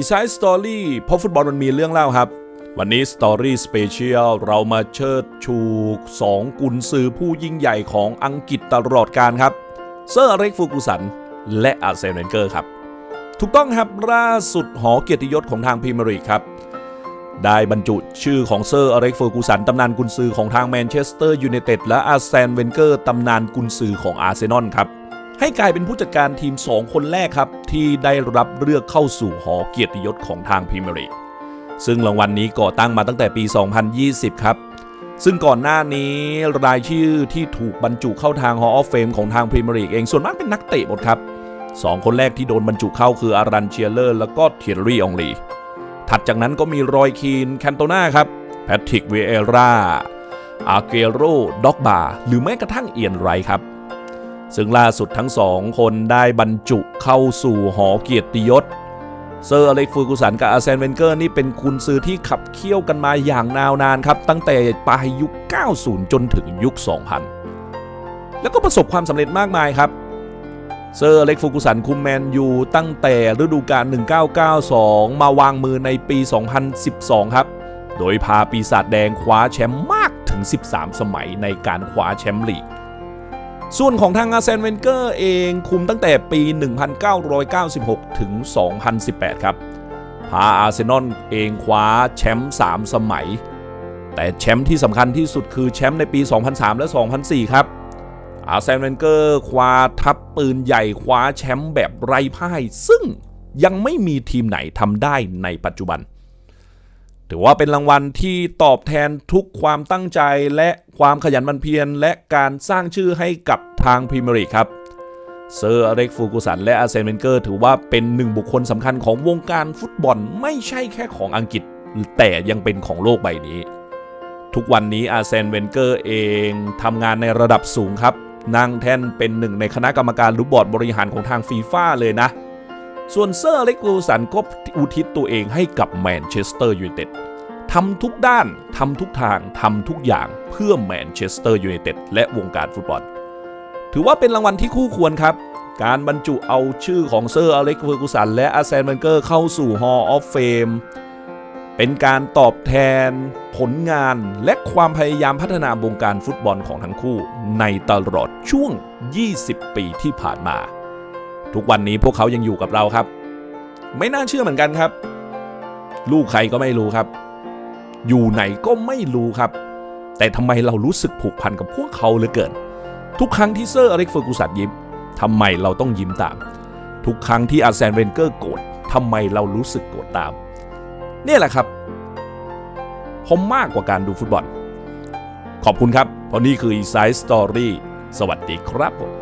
อีไซส์สตอรี่เพราะฟุตบอลมันมีเรื่องเล่าครับ วันนี้สตอรี่สเปเชียลเรามาเชิดชูสองกุนซือผู้ยิ่งใหญ่ของอังกฤษตลอดการครับ เซอร์อเล็กฟูกุสัน และอาร์เซนเวนเกอร์ครับ ถูกต้องครับล่าสุดหอเกียรติยศของทางพรีเมียร์ลีกครับ ได้บรรจุชื่อของเซอร์อเล็กเฟอร์กูสันตำนานกุนซือของทางแมนเชสเตอร์ยูไนเต็ดและอาร์เซนเวนเกอร์ตำนานกุนซือของอาร์เซนอลครับ ให้กลายเป็นผู้จัดการทีม 2 คนแรกครับ ที่ได้รับเลือกเข้าสู่หอเกียรติยศของทางพรีเมียร์ลีกซึ่งรางวัลนนี้ก่อตั้งมาตั้งแต่ปี 2020 ครับ ซึ่งก่อนหน้านี้รายชื่อที่ถูกบรรจุเข้าทาง Hall of Fame ของทางพรีเมียร์ลีกเองส่วนมากเป็นนักเตะหมดครับสองคนแรกที่โดนบรรจุเข้าคืออารันเชียเลอร์ แล้วก็เทียรี่องลี ถัดจากนั้นก็มีรอยคีนแคนโตนาครับ แพทริกเวเอราอาเกโรด็อกบาหรือแม้กระทั่งเอียนไรครับ ซึ่งล่าสุดทั้งสองคนได้บรรจุเข้าสู่หอเกียรติยศ เซอร์อเล็กฟูกุสันกับอาร์เซนเวนเกอร์นี่เป็นคุณซื้อที่ขับเคี่ยวกันมาอย่างนาวนานครับ ตั้งแต่ปลายยุค 90 จนถึงยุค 2000 แล้วก็ประสบความสำเร็จมากมายครับเซอร์อเล็กฟูกุสันคุมแมนยูตั้งแต่ฤดูกาล 1992 มาวางมือในปี 2012 ครับ โดยพาปีศาจแดงคว้าแชมป์มากถึง 13 สมัยในการคว้าแชมป์ลีก ส่วนของทางอาเซนเวนเกอร์เองคุมตั้งแต่ปี 1996 ถึง 2018 ครับ พาอาร์เซนอลเองคว้าแชมป์3สมัย แต่แชมป์ที่สำคัญที่สุดคือแชมป์ในปี 2003 และ 2004 ครับ อาร์เซนเวนเกอร์คว้าทัพปืนใหญ่คว้าแชมป์แบบไร้พ่าย ซึ่งยังไม่มีทีมไหนทำได้ในปัจจุบัน ถือว่าเป็นรางวัลที่ตอบแทนทุกความตั้งใจและ ความขยันมันเพียรและการสร้างชื่อให้กับทางพรีเมียร์ลีกครับเซอร์อเล็กฟูกุสันและอาร์เซนเวนเกอร์ถือว่าเป็นหนึ่งบุคคลสำคัญของวงการฟุตบอลไม่ใช่แค่ของอังกฤษ แต่ยังเป็นของโลกใบนี้ ทุกวันนี้อาร์เซนเวนเกอร์เองทำงานในระดับสูงครับนั่งแท่นเป็นหนึ่งในคณะกรรมการหรือบอร์ดบริหารของทางฟีฟ่าเลยนะ ส่วนเซอร์อเล็กฟูกุสันก็อุทิศตัวเองให้กับแมนเชสเตอร์ยูไนเต็ด ทำทุกด้าน ทำทุกทาง ทำทุกอย่างเพื่อแมนเชสเตอร์ยูไนเต็ดและวงการฟุตบอล ถือว่าเป็นรางวัลที่คู่ควรครับ การบรรจุเอาชื่อของเซอร์อเล็กเฟอร์กูสันและอาร์เซนเวนเกอร์เข้าสู่ Hall of Fame เป็นการตอบแทน ผลงานและความพยายามพัฒนาวงการฟุตบอลของทั้งคู่ ในตลอดช่วง 20 ปีที่ผ่านมา ทุกวันนี้พวกเขายังอยู่กับเราครับ ไม่น่าเชื่อเหมือนกันครับ ลูกใครก็ไม่รู้ครับ อยู่ไหนก็ไม่รู้ครับ แต่ทำไมเรารู้สึกผูกพันกับพวกเขาเหลือเกิน ทุกครั้งที่เซอร์อเล็กเฟอร์กูสันยิ้มทำไมเราต้องยิ้มตาม ทุกครั้งที่อาร์เซนเวนเกอร์โกรธทำไมเรารู้สึกโกรธตาม เนี่ยแหละครับ ผมมากกว่าการดูฟุตบอล ขอบคุณครับ เพราะนี่คือ Inside Story สวัสดีครับผม